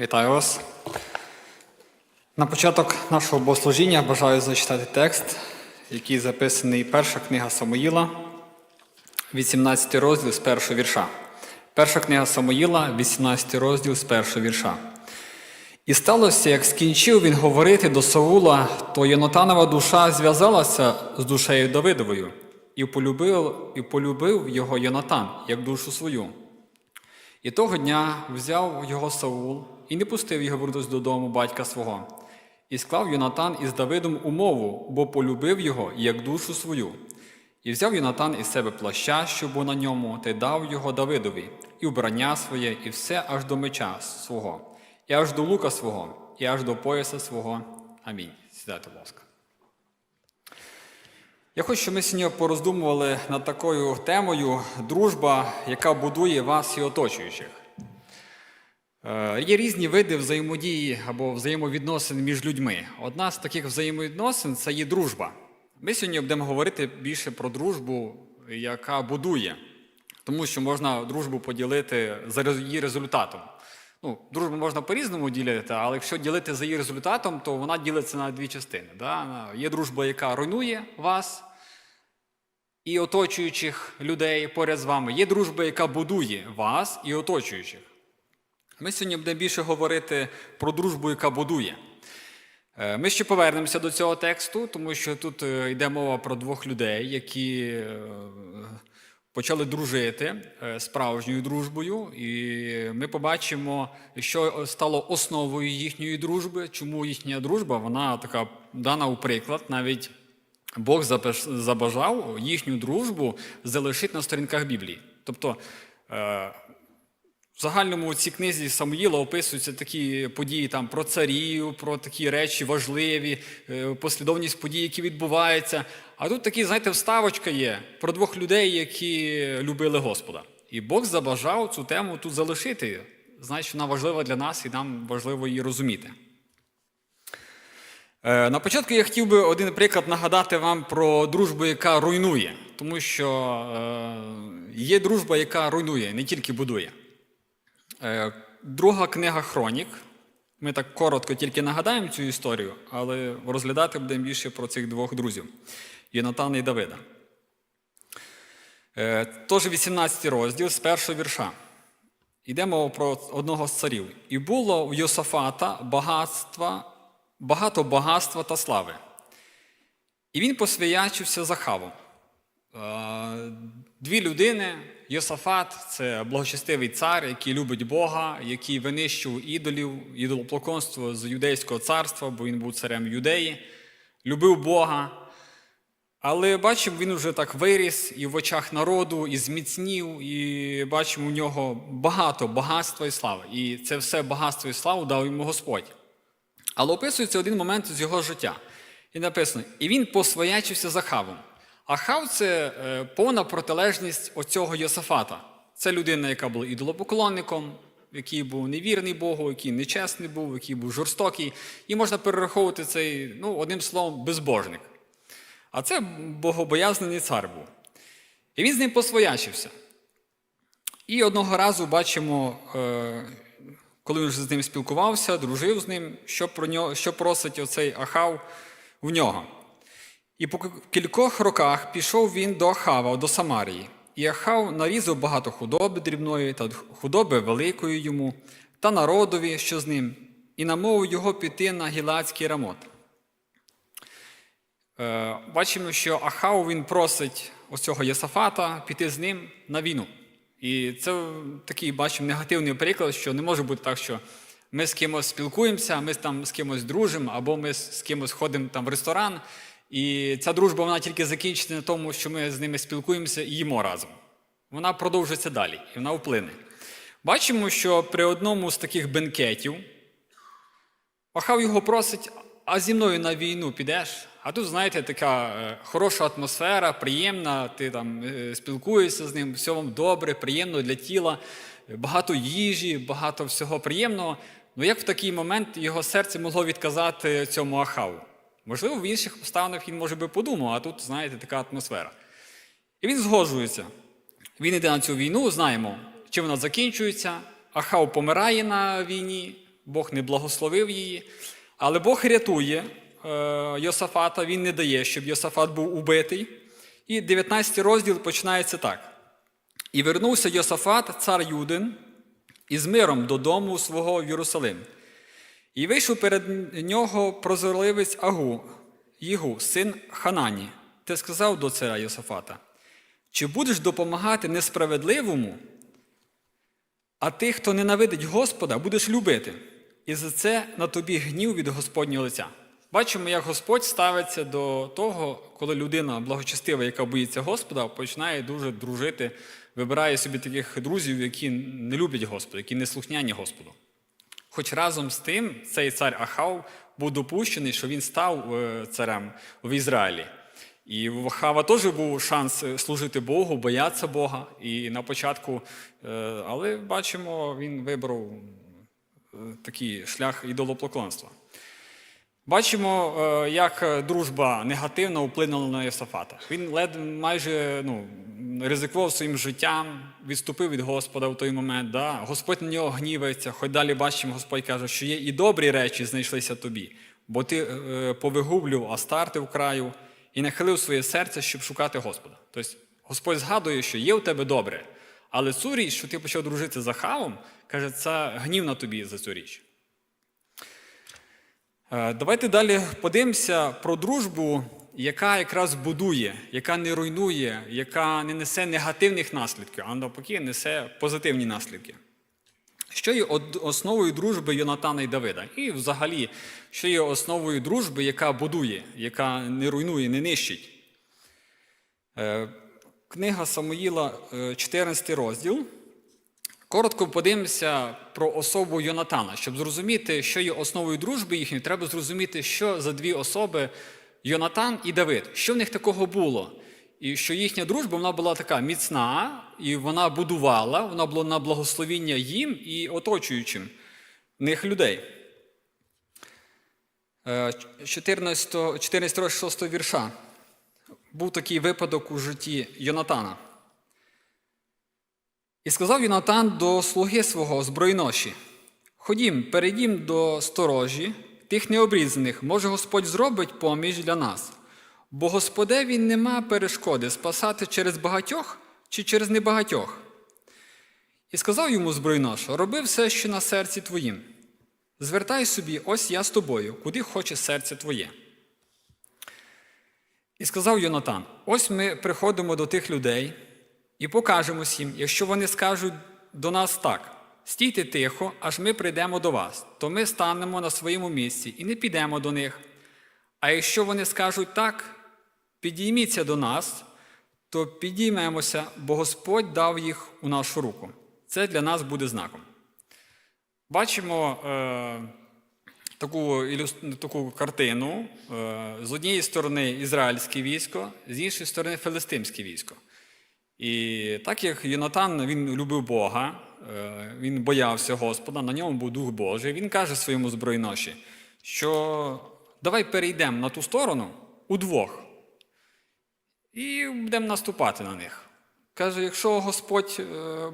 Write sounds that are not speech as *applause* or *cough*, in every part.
Вітаю вас. На початок нашого богослужіння бажаю зачитати текст, який записаний перша книга Самуїла, 18 розділ з першого вірша. Перша книга Самуїла, 18 розділ з першого вірша. І сталося, як скінчив він говорити до Саула, то Йонатанова душа зв'язалася з душею Давидовою, і полюбив, і полюбив його Йонатан, як душу свою. І того дня взяв його Саул і не пустив його вернутися додому батька свого. І склав Йонатан із Давидом умову, бо полюбив його як душу свою. І взяв Йонатан із себе плаща, що був на ньому, та й дав його Давидові, і вбрання своє, і все аж до меча свого, і аж до лука свого, і аж до пояса свого. Амінь. Сідайте, будь ласка. Я хочу, щоб ми сьогодні пороздумували над такою темою дружба, яка будує вас і оточуючих. Е, Є різні види взаємодії або взаємовідносин між людьми. Одна з таких взаємовідносин це є дружба. Ми сьогодні будемо говорити більше про дружбу, яка будує, тому що можна дружбу поділити за її результатом. Ну, дружбу можна по-різному ділити, але якщо ділити за її результатом, то вона ділиться на дві частини. Да? Є дружба, яка руйнує вас і оточуючих людей поряд з вами. Є дружба, яка будує вас і оточуючих. Ми сьогодні будемо більше говорити про дружбу, яка будує. Е, Ми ще повернемося до цього тексту, тому що тут е, йде мова про двох людей, які е, почали дружити справжньою дружбою, і ми побачимо, що стало основою їхньої дружби, чому їхня дружба вона така дана у приклад, навіть Бог забажав їхню дружбу залишити на сторінках Біблії. Тобто в загальному у цій книзі Самуїла описуються такі події там, про царів, про такі речі важливі, е, послідовність подій, які відбуваються. А тут такі, знаєте, вставочка є про двох людей, які любили Господа. І Бог забажав цю тему тут залишити. Значить, вона важлива для нас і нам важливо її розуміти. Е, На початку я хотів би один приклад нагадати вам про дружбу, яка руйнує, тому що е, є дружба, яка руйнує, не тільки будує. Е, Друга книга Хронік. Ми так коротко тільки нагадаємо цю історію, але розглядати будемо більше про цих двох друзів Єнатана і Давида. Е, Тож 18 розділ з першого вірша. Йдемо про одного з царів. І було в Йосафата багатства, багато багатства та слави. І він посвячився Захавом. Е, Дві людини. Йосафат це благочестивий цар, який любить Бога, який винищував ідолів, ідолоплоконство з юдейського царства, бо він був царем Юдеї, любив Бога. Але бачимо, він вже так виріс і в очах народу, і зміцнів, і бачимо у нього багато багатства і слави. І це все багатство і славу дав йому Господь. Але описується один момент з його життя. І написано: і він посвоячився Захавом. Ахав це е, повна протилежність оцього Йосафата. Це людина, яка була ідолопоклонником, який був невірний Богу, який нечесний був, який був жорстокий. І можна перераховувати цей, ну, одним словом, безбожник. А це богобоязнений цар був. І він з ним посвоячився. І одного разу бачимо, е, коли він вже з ним спілкувався, дружив з ним, що, про нього, що просить оцей Ахав в нього. І по кількох роках пішов він до Ахава, до Самарії. І Ахав нарізав багато худоби дрібної та худоби великої йому, та народові, що з ним, і намовив його піти на гілацький рамот. Е, Бачимо, що Ахав він просить оцього Єсафата піти з ним на війну. І це такий, бачимо, негативний приклад, що не може бути так, що ми з кимось спілкуємося, ми там з кимось дружимо, або ми з кимось ходимо там в ресторан. І ця дружба вона тільки закінчиться на тому, що ми з ними спілкуємося і їмо разом. Вона продовжиться далі, і вона вплине. Бачимо, що при одному з таких бенкетів Ахав його просить, а зі мною на війну підеш. А тут, знаєте, така е, хороша атмосфера, приємна, ти там е, спілкуєшся з ним, все вам добре, приємно для тіла, багато їжі, багато всього приємного. Ну як в такий момент його серце могло відказати цьому Ахаву? Можливо, в інших обставинах він, може би, подумав, а тут, знаєте, така атмосфера. І він згоджується. Він йде на цю війну, знаємо, чим вона закінчується. Ахав помирає на війні, Бог не благословив її. Але Бог рятує е, Йосафата, він не дає, щоб Йосафат був убитий. І 19 розділ починається так. І вернувся Йосафат, цар Юдин, із миром додому свого в Єрусалим. І вийшов перед нього прозорливець Агу, Єгу, син Ханані, та сказав до царя Йосафата: чи будеш допомагати несправедливому, а тих, хто ненавидить Господа, будеш любити, і за це на тобі гнів від Господнього лиця. Бачимо, як Господь ставиться до того, коли людина благочестива, яка боїться Господа, починає дуже дружити, вибирає собі таких друзів, які не люблять Господа, які не слухняні Господу. Хоч разом з тим цей цар Ахав був допущений, що він став е, царем в Ізраїлі. І в Ахава теж був шанс е, служити Богу, боятися Бога. І на початку, е, але бачимо, він вибрав такий шлях ідолопоклонства. Бачимо, е, як дружба негативно вплинула на Йосафата. Він лед майже ну, ризикував своїм життям, відступив від Господа в той момент. Да? Господь на нього гнівається. Хоч далі бачимо, Господь каже, що є і добрі речі знайшлися тобі, бо ти е, повигублював Астарти в краю і нахилив своє серце, щоб шукати Господа. Тобто Господь згадує, що є у тебе добре, але цю річ, що ти почав дружити з Ахавом, каже, це гнів на тобі за цю річ. Е, Давайте далі подивимося про дружбу, яка якраз будує, яка не руйнує, яка не несе негативних наслідків, а навпаки, несе позитивні наслідки. Що є основою дружби Йонатана і Давида? І взагалі, що є основою дружби, яка будує, яка не руйнує, не нищить? Е, Книга Самуїла, е, 14 розділ. Коротко подивимося про особу Йонатана. Щоб зрозуміти, що є основою дружби їхньої, треба зрозуміти, що за дві особи Йонатан і Давид. Що в них такого було? І що їхня дружба вона була така міцна, і вона будувала, вона була на благословіння їм і оточуючим них людей. Е, 14, 14 6 вірша. Був такий випадок у житті Йонатана. І сказав Йонатан до слуги свого збройноші: Ходім, перейдім до сторожі, тих необрізаних, може Господь зробить поміч для нас. Бо Господеві нема перешкоди спасати через багатьох чи через небагатьох. І сказав йому збройноша: роби все, що на серці твоїм. Звертай собі, ось я з тобою, куди хоче серце твоє. І сказав Йонатан: ось ми приходимо до тих людей і покажемо їм, якщо вони скажуть до нас так: стійте тихо, аж ми прийдемо до вас, то ми станемо на своєму місці і не підемо до них. А якщо вони скажуть так, підійміться до нас, то підіймемося, бо Господь дав їх у нашу руку. Це для нас буде знаком. Бачимо е, таку, таку картину. Е, з однієї сторони ізраїльське військо, з іншої сторони филистимське військо. І так як Йонатан він любив Бога, е, він боявся Господа, на ньому був Дух Божий, він каже своєму збройноші, що давай перейдемо на ту сторону удвох і будемо наступати на них. Каже, якщо Господь, е,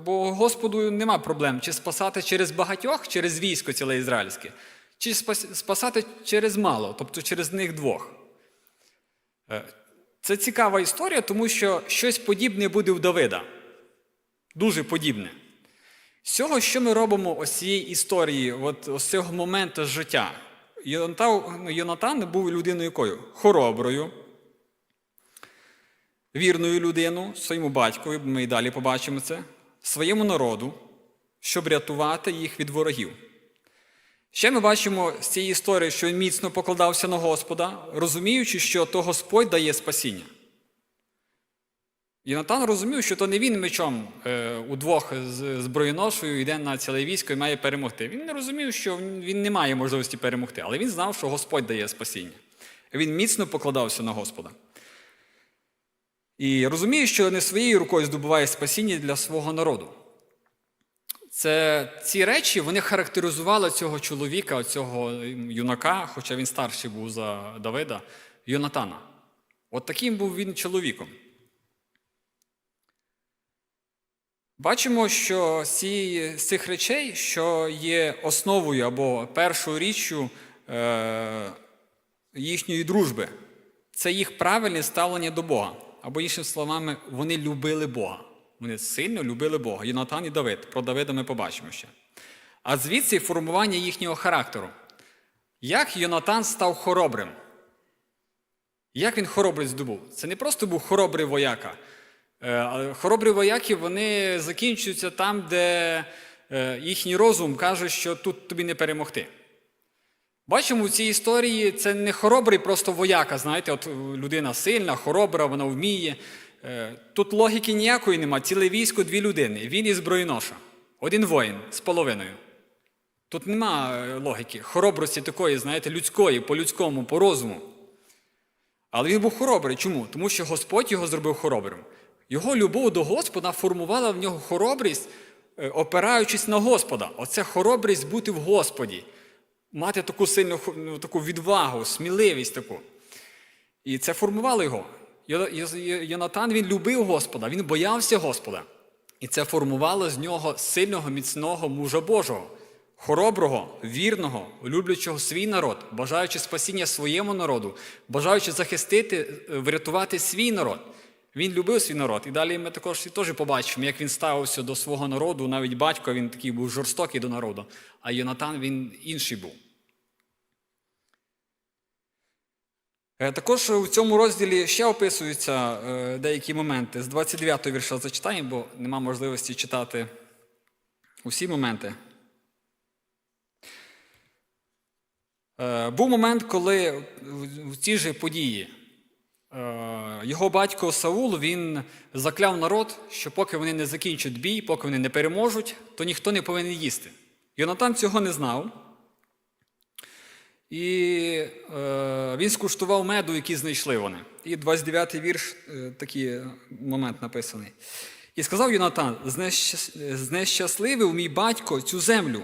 бо Господу нема проблем, чи спасати через багатьох, через військо ціле ізраїльське, чи спасати через мало, тобто через них двох. Це цікава історія, тому що щось подібне буде у Давида. Дуже подібне. З цього, що ми робимо ось цієї історії, от ось цього моменту життя. Йонатан, Йонатан був людиною якою? Хороброю, вірною людину, своєму батькові, ми і далі побачимо це, своєму народу, щоб рятувати їх від ворогів. Ще ми бачимо з цієї історії, що він міцно покладався на Господа, розуміючи, що то Господь дає спасіння. Йонатан розумів, що то не він мечом е, удвох з зброєношою йде на ціле військо і має перемогти. Він не розумів, що він не має можливості перемогти, але він знав, що Господь дає спасіння. Він міцно покладався на Господа. І розуміє, що не своєю рукою здобуває спасіння для свого народу. Це ці речі вони характеризували цього чоловіка, цього юнака, хоча він старший був за Давида, Йонатана. От таким був він чоловіком. Бачимо, що з цих речей, що є основою або першою річчю е, їхньої дружби, це їх правильне ставлення до Бога. Або, іншими словами, вони любили Бога. Вони сильно любили Бога. Йонатан і Давид. Про Давида ми побачимо ще. А звідси формування їхнього характеру. Як Йонатан став хоробрим? Як він хоробрість здобув? Це не просто був хоробрий вояка. Е, Хоробрі вояки вони закінчуються там, де е, їхній розум каже, що тут тобі не перемогти. Бачимо в цій історії це не хоробрий просто вояка. Знаєте, от людина сильна, хоробра, вона вміє. Е, Тут логіки ніякої нема. Ціле військо дві людини. Він і зброєноша. Один воїн з половиною. Тут нема е, логіки, хоробрості такої, знаєте, людської, по-людському, по розуму. Але він був хоробрий. Чому? Тому що Господь його зробив хоробрим. Його любов до Господа формувала в нього хоробрість, е, опираючись на Господа. Оце хоробрість бути в Господі, мати таку сильну ну, таку відвагу, сміливість таку. І це формувало його. Йо- Йо- Йо- Йонатан він любив Господа, він боявся Господа. І це формувало з нього сильного, міцного мужа Божого, хороброго, вірного, люблячого свій народ, бажаючи спасіння своєму народу, бажаючи захистити, е, врятувати свій народ. Він любив свій народ. І далі ми також теж побачимо, як він ставився до свого народу. Навіть батько він такий був жорстокий до народу, а Йонатан він інший був. Також у цьому розділі ще описуються е, деякі моменти. З 29 вірша зачитаємо, бо нема можливості читати усі моменти. Е, Був момент, коли в- цій же події е, його батько Саул він закляв народ, що поки вони не закінчать бій, поки вони не переможуть, то ніхто не повинен їсти. Йонатан цього не знав. І е, він скуштував меду, який знайшли вони. І 29-й вірш, е, такий момент написаний. І сказав «Знещас- знещасливив мій батько цю землю.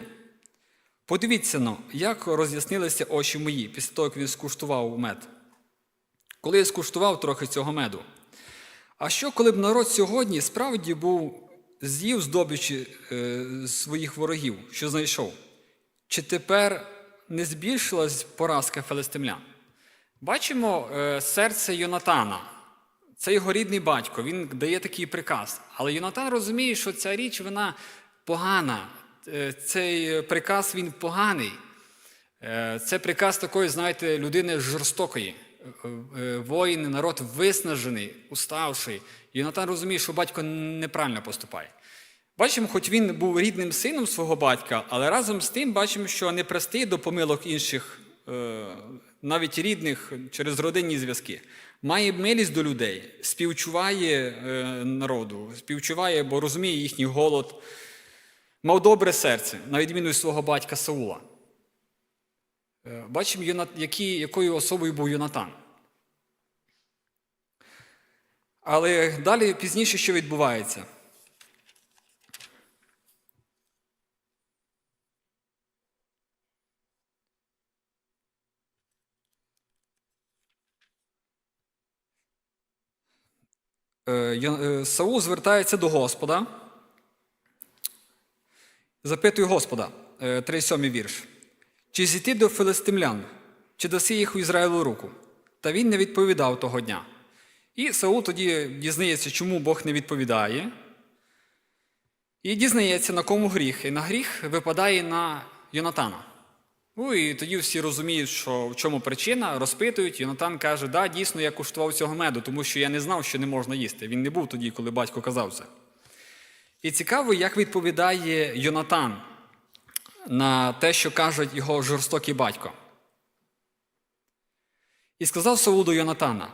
Подивіться но, як роз'яснилися очі мої після того, як він скуштував мед. Коли я скуштував трохи цього меду. А що, коли б народ сьогодні справді був з'їв здобичі е, своїх ворогів, що знайшов? Чи тепер не збільшилась поразка филистимлян? Бачимо е, серце Йонатана. Це його рідний батько, він дає такий приказ. Але Йонатан розуміє, що ця річ вона погана. Е, Цей приказ він поганий. Е, Це приказ такої, знаєте, людини жорстокої. Воїн, народ виснажений, уставший. Йонатан розуміє, що батько неправильно поступає. Бачимо, хоч він був рідним сином свого батька, але разом з тим бачимо, що не простий до помилок інших, е, навіть рідних через родинні зв'язки. Має милість до людей, співчуває е, народу, співчуває, бо розуміє їхній голод. Мав добре серце, на відміну від свого батька Саула. Е, Бачимо, якою особою був Йонатан. Але далі пізніше що відбувається? Саул звертається до Господа. Запитує Господа, е, 37 вірш. Чи зійти до филистимлян, чи даси їх у Ізраїлу руку? Та він не відповідав того дня. І Саул тоді дізнається, чому Бог не відповідає. І дізнається, на кому гріх. І на гріх випадає на Йонатана. Ну і тоді всі розуміють, що в чому причина, розпитують. Йонатан каже, да, дійсно, я куштував цього меду, тому що я не знав, що не можна їсти. Він не був тоді, коли батько казав це. І цікаво, як відповідає Йонатан на те, що каже його жорстокий батько. І сказав Саул Йонатана: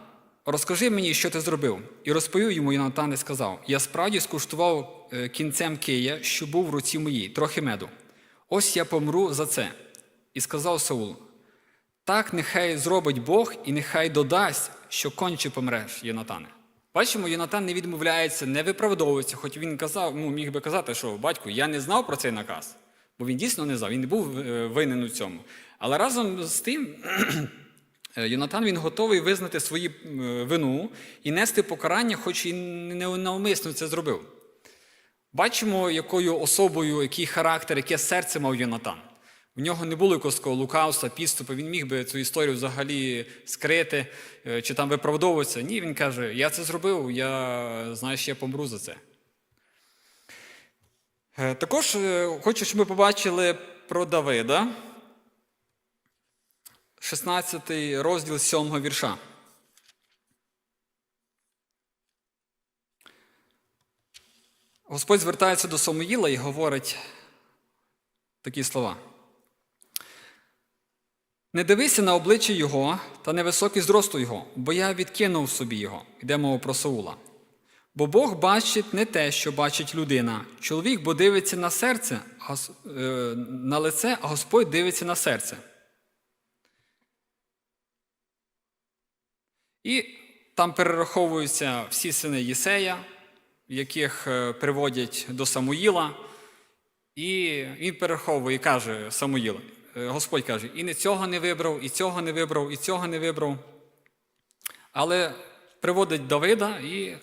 Розкажи мені, що ти зробив. І розповів йому Йонатан і сказав: Я справді скуштував е, кінцем кия, що був в руці моїй, трохи меду. Ось я помру за це. І сказав Саул: Так нехай зробить Бог, і нехай додасть, що конче помреш, Йонатане. Бачимо, Йонатан не відмовляється, не виправдовується, хоч він казав, ну, міг би казати, що батько, я не знав про цей наказ, бо він дійсно не знав, він не був е, винен у цьому. Але разом з тим, е, *clears throat* Йонатан він готовий визнати свою вину і нести покарання, хоч і не навмисно це зробив. Бачимо, якою особою, який характер, яке серце мав Йонатан. В нього не було якогось такого лукавства, підступу, він міг би цю історію взагалі скрити е, чи там виправдовуватися. Ні, він каже: Я це зробив, я знаєш, я помру за це. Е, Також е, хочу, щоб ми побачили про Давида, 16 розділ 7 вірша. Господь звертається до Самуїла і говорить такі слова. Не дивися на обличчя його та невисокий зросту його, бо я відкинув собі його. Йде мова про Саула. Бо Бог бачить не те, що бачить людина. Чоловік бо дивиться на серце, е, на лице, а Господь дивиться на серце. І там перераховуються всі сини Єсея, яких е, приводять до Самуїла. І він перераховує і каже Самуїл, е, Господь каже, і не цього не вибрав, і цього не вибрав, і цього не вибрав. Але приводить Давида, і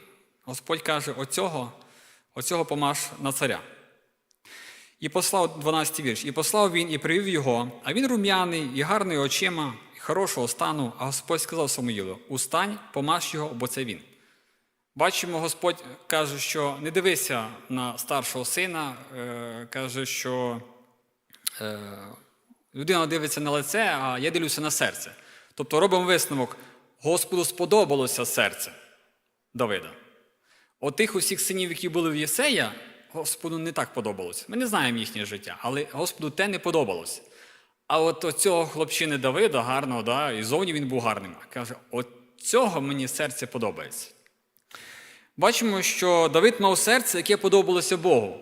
Господь каже: оцього, оцього помаш на царя. І послав 12 вірш. І послав він, і привів його, а він рум'яний, і гарний очима, і хорошого стану. А Господь сказав Самуїлу: Устань, помаш його, бо це він. Бачимо, Господь каже, що не дивися на старшого сина, е, каже, що е, людина дивиться на лице, а я дивлюся на серце. Тобто робимо висновок: Господу сподобалося серце Давида. От тих усіх синів, які були в Єсея, Господу не так подобалося. Ми не знаємо їхнє життя, але Господу те не подобалося. А от цього хлопчини Давида, гарного, да, і зовні він був гарним. Каже, от цього мені серце подобається. Бачимо, що Давид мав серце, яке подобалося Богу.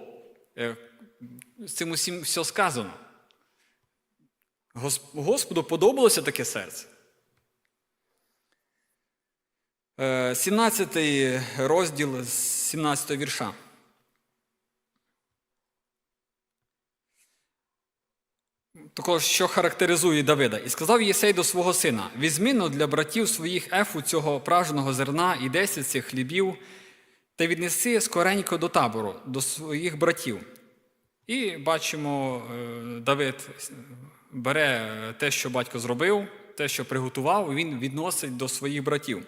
Е, З цим усім все сказано. Гос- Господу подобалося таке серце. Е, 17 розділ з 17 вірша. Також, що характеризує Давида, і сказав Єсей до свого сина: візьми но для братів своїх ефу цього праженого зерна і десять цих хлібів, та віднеси скоренько до табору, до своїх братів. І бачимо, е, Давид бере те, що батько зробив, те, що приготував, він відносить до своїх братів.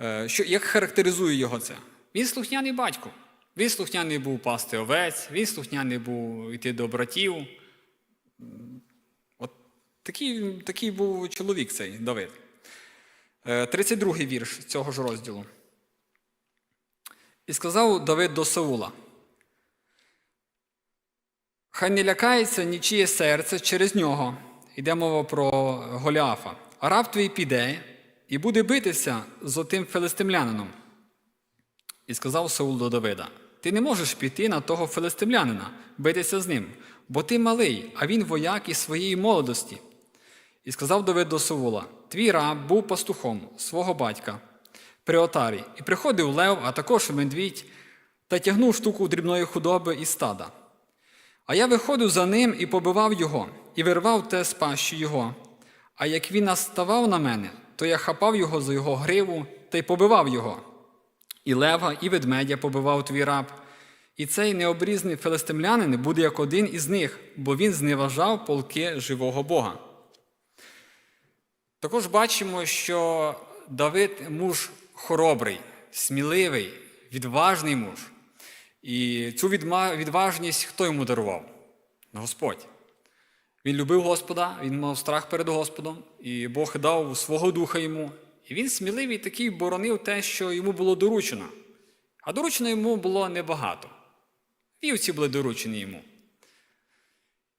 Е, Що, як характеризує його це? Він слухняний батько. Він слухняний був пасти овець, він слухняний був йти до братів. От такий, такий був чоловік цей Давид. Е, 32-й вірш цього ж розділу. І сказав Давид до Саула: Хай не лякається нічиє серце через нього. Йде мова про Голіафа. Раб твій піде і буде битися з отим филистимлянином. І сказав Саул до Давида: Ти не можеш піти на того филистимлянина, битися з ним, бо ти малий, а він вояк із своєї молодості. І сказав Давид до Саула: Твій раб був пастухом свого батька при отарі, і приходив лев, а також медвідь, та тягнув штуку дрібної худоби із стада. А я виходив за ним і побивав його, і вирвав те з пащі його. А як він наставав на мене, то я хапав його за його гриву та й побивав його. І лева, і ведмедя побивав твій раб. І цей необрізний филистимлянин буде як один із них, бо він зневажав полки живого Бога. Також бачимо, що Давид муж хоробрий, сміливий, відважний муж. І цю відважність хто йому дарував? Господь. Він любив Господа, він мав страх перед Господом, і Бог дав свого духа йому. І він сміливий такий боронив те, що йому було доручено. А доручено йому було небагато. Вівці були доручені йому.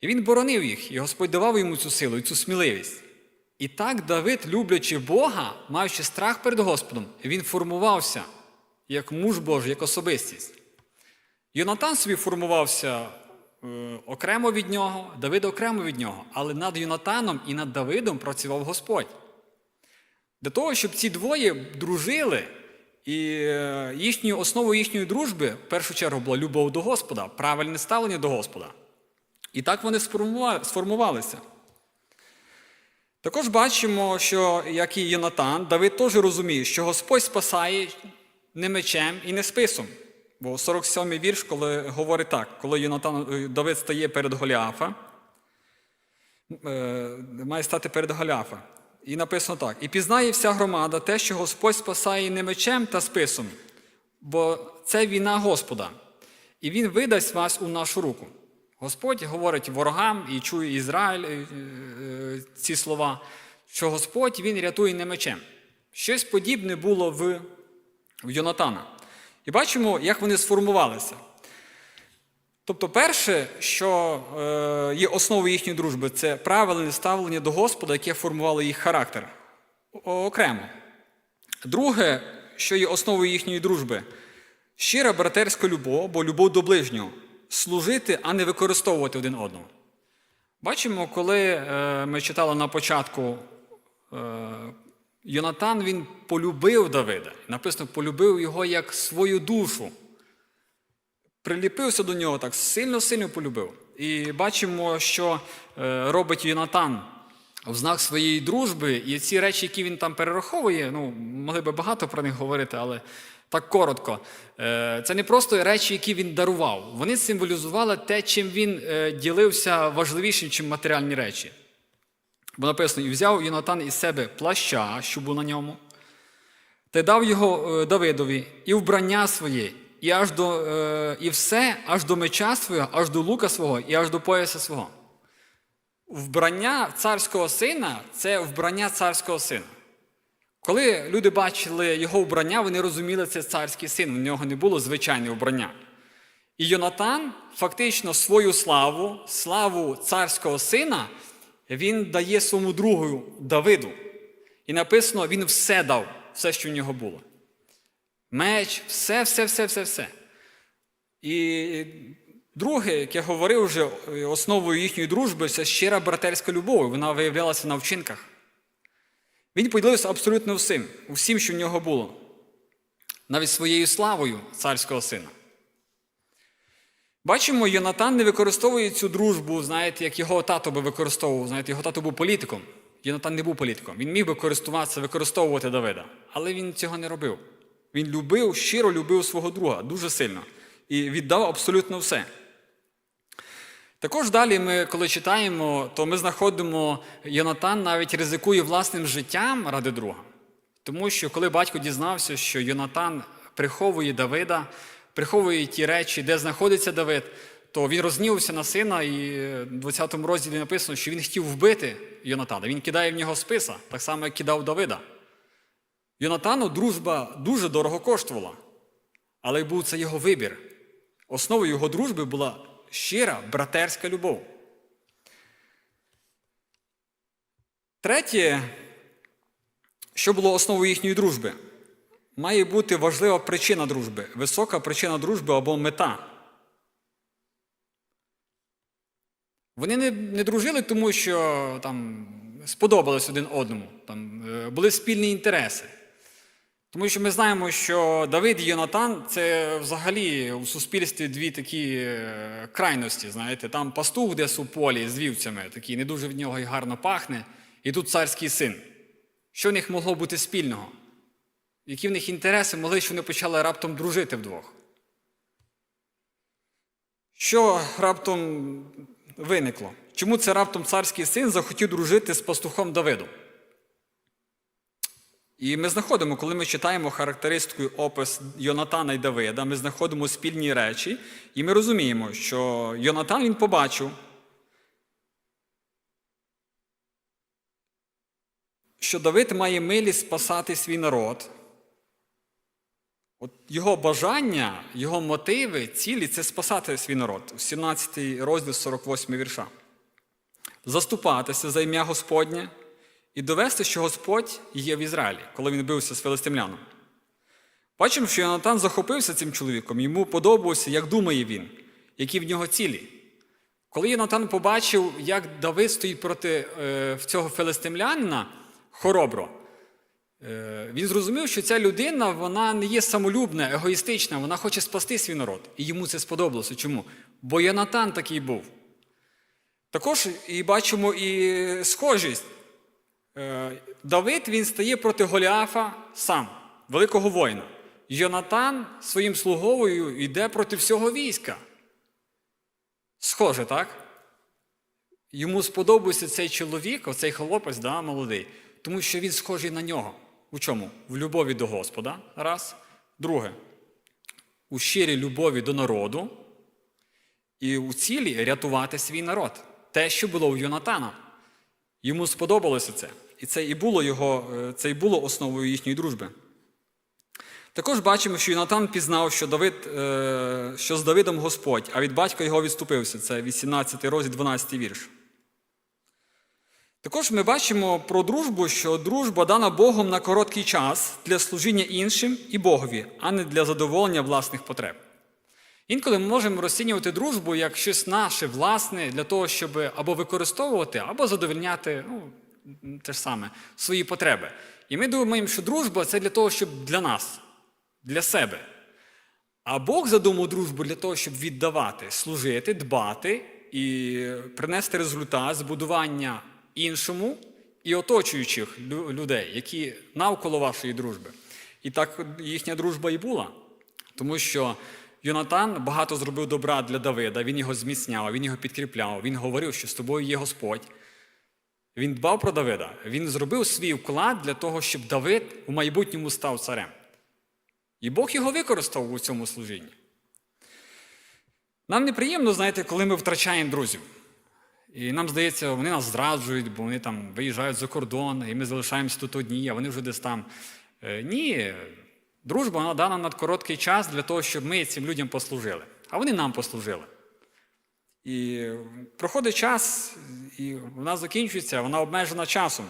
І він боронив їх, і Господь давав йому цю силу цю сміливість. І так Давид, люблячи Бога, маючи страх перед Господом, він формувався як муж Божий, як особистість. Йонатан собі формувався е, окремо від нього, Давид окремо від нього, але над Йонатаном і над Давидом працював Господь. Для того, щоб ці двоє дружили, і е, їхньою основою їхньої дружби в першу чергу була любов до Господа, правильне ставлення до Господа. І так вони сформувалися. Також бачимо, що, як і Йонатан, Давид теж розуміє, що Господь спасає не мечем і не списом. Бо 47-й вірш, коли говорить так, коли Йонатан, е, Давид стає перед Голіафа, е, має стати перед Голіафа. І написано так: І пізнає вся громада те, що Господь спасає не мечем та списом, бо це війна Господа, і Він видасть вас у нашу руку. Господь говорить ворогам і чує Ізраїль е, ці слова, що Господь Він рятує не мечем. Щось подібне було в, Йонатана. І бачимо, як вони сформувалися. Тобто, перше, що е, є основою їхньої дружби, це правильне ставлення до Господа, яке формувало їх характер окремо. Друге, що є основою їхньої дружби, щира братерська любов або любов до ближнього, служити, а не використовувати один одного. Бачимо, коли е, ми читали на початку, е, Йонатан він полюбив Давида. Написано, полюбив його як свою душу приліпився до нього так сильно-сильно полюбив. І бачимо, що е, робить Йонатан в знак своєї дружби, і ці речі, які він там перераховує, ну, могли би багато про них говорити, але так коротко. Е, Це не просто речі, які він дарував. Вони символізували те, чим він е, ділився важливішим, ніж матеріальні речі. Бо написано: і взяв Йонатан із себе плаща, що був на ньому, та дав його е, Давидові і вбрання своє, і аж до, е, і все, аж до меча свого, аж до лука свого, і аж до пояса свого. Вбрання царського сина це вбрання царського сина. Коли люди бачили його вбрання, вони розуміли, це царський син, у нього не було звичайне вбрання. І Йонатан фактично свою славу, славу царського сина, він дає своєму другу Давиду. І написано, він все дав, все, що в нього було. Меч, все, все, все, все, все. І друге, як я говорив вже, основою їхньої дружби це щира братерська любов. Вона виявлялася на вчинках. Він поділився абсолютно всім, усім, що в нього було, навіть своєю славою царського сина. Бачимо, Йонатан не використовує цю дружбу, знаєте, як його тато би використовував. Знаєте, його тато був політиком. Йонатан не був політиком. Він міг би користуватися, використовувати Давида, але він цього не робив. Він любив, щиро любив свого друга дуже сильно і віддав абсолютно все. Також далі ми, коли читаємо, то ми знаходимо, Йонатан навіть ризикує власним життям ради друга. Тому що коли батько дізнався, що Йонатан приховує Давида, приховує ті речі, де знаходиться Давид, то він рознівся на сина, і в 20 розділі написано, що він хотів вбити Йонатана. Він кидає в нього списа, так само, як кидав Давида. Йонатану дружба дуже дорого коштувала, але був це його вибір. Основою його дружби була щира братерська любов. Третє, що було основою їхньої дружби, має бути важлива причина дружби, висока причина дружби або мета. Вони не, не дружили, тому що там сподобались один одному, там е, були спільні інтереси. Тому що ми знаємо, що Давид і Йонатан це взагалі у суспільстві дві такі е, крайності. Знаєте, там пастух десь у полі з вівцями, такий не дуже в нього й гарно пахне, і тут царський син. Що в них могло бути спільного? Які в них інтереси могли, що вони почали раптом дружити вдвох? Що раптом виникло? Чому це раптом царський син захотів дружити з пастухом Давидом? І ми знаходимо, коли ми читаємо характеристику опис Йонатана і Давида, ми знаходимо спільні речі, і ми розуміємо, що Йонатан він побачив, що Давид має милість спасати свій народ. От Його бажання, його мотиви, цілі це спасати свій народ. 17 розділ 48 вірша. Заступатися за ім'я Господнє і довести, що Господь є в Ізраїлі, коли він бився з филистимляном. Бачимо, що Йонатан захопився цим чоловіком, йому подобалося, як думає він, які в нього цілі. Коли Йонатан побачив, як Давид стоїть проти е, цього филистимлянина хоробро, він зрозумів, що ця людина вона не є самолюбна, егоїстична, вона хоче спасти свій народ. І йому це сподобалося. Чому? Бо Йонатан такий був. Також і бачимо і схожість. Е, Давид він стає проти Голіафа сам, великого воїна. Йонатан своїм слуговою йде проти всього війська. Схоже, так? Йому сподобався цей чоловік, оцей хлопець, да, молодий, тому що він схожий на нього. У чому? В любові до Господа. Раз. Друге, у щирій любові до народу і у цілі рятувати свій народ. Те, що було у Йонатана. Йому сподобалося це. І це і було його, е, це і було основою їхньої дружби. Також бачимо, що Йонатан пізнав, що, Давид, е, що з Давидом Господь, а від батька його відступився. Це 18 розділ, 12 вірш. Також ми бачимо про дружбу, що дружба дана Богом на короткий час для служіння іншим і Богові, а не для задоволення власних потреб. Інколи ми можемо розцінювати дружбу як щось наше, власне, для того, щоб або використовувати, або задовольняти ну, те ж саме, свої потреби. І ми думаємо, що дружба це для того, щоб для нас, для себе. А Бог задумав дружбу для того, щоб віддавати, служити, дбати і принести результат збудування іншому і оточуючих людей, які навколо вашої дружби. І так їхня дружба і була. Тому що Йонатан багато зробив добра для Давида, він його зміцняв, він його підкріпляв, він говорив, що з тобою є Господь. Він дбав про Давида. Він зробив свій вклад для того, щоб Давид у майбутньому став царем. І Бог його використав у цьому служінні. Нам неприємно, знаєте, коли ми втрачаємо друзів. І нам здається, вони нас зраджують, бо вони там виїжджають за кордон, і ми залишаємося тут одні, а вони вже десь там. Е, Ні, дружба вона дана на короткий час для того, щоб ми цим людям послужили. А вони нам послужили. І проходить час, і вона закінчується, вона обмежена часом.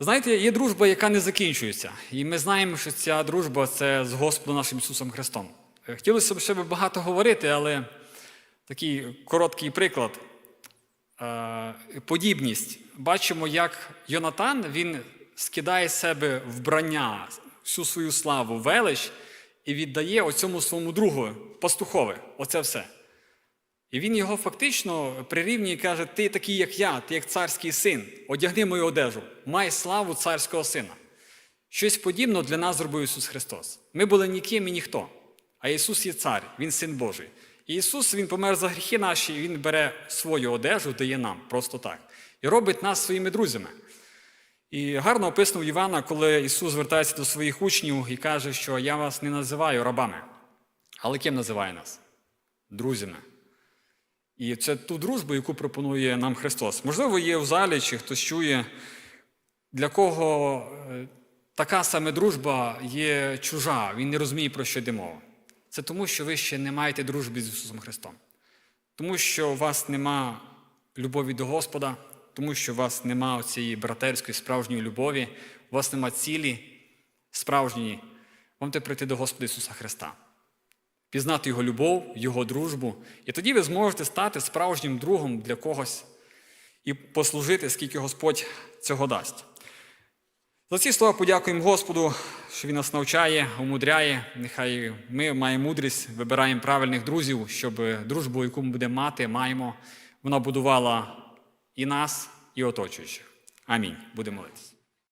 Знаєте, є дружба, яка не закінчується. І ми знаємо, що ця дружба це з Господом нашим Ісусом Христом. Е, Хотілося б ще багато говорити, але такий короткий приклад. Е, Подібність. Бачимо, як Йонатан він скидає з себе вбрання, всю свою славу, велич і віддає оцьому своєму другу пастухове. Оце все. І він його фактично прирівнює і каже: Ти такий, як я, ти як царський син, одягни мою одежу, май славу царського сина. Щось подібне для нас зробив Ісус Христос. Ми були ніким і ніхто. А Ісус є цар, Він син Божий. Ісус Він помер за гріхи наші, і Він бере свою одежу, дає нам просто так. І робить нас своїми друзями. І гарно описано в Івана, коли Ісус звертається до своїх учнів і каже, що я вас не називаю рабами. Але ким називає нас? Друзями. І це ту дружбу, яку пропонує нам Христос. Можливо, є в залі, чи хтось чує, для кого е, така саме дружба є чужа, він не розуміє, про що йде мова. Це тому, що ви ще не маєте дружби з Ісусом Христом. Тому що у вас нема любові до Господа, тому що у вас нема цієї братерської справжньої любові, у вас нема цілі справжньої. Вам треба прийти до Господа Ісуса Христа пізнати Його любов, Його дружбу. І тоді ви зможете стати справжнім другом для когось і послужити, скільки Господь цього дасть. За ці слова подякуємо Господу, що Він нас навчає, умудряє. Нехай ми маємо мудрість, вибираємо правильних друзів, щоб дружбу, яку ми будемо мати, маємо, вона будувала і нас, і оточуючих. Амінь. Будемо молитися.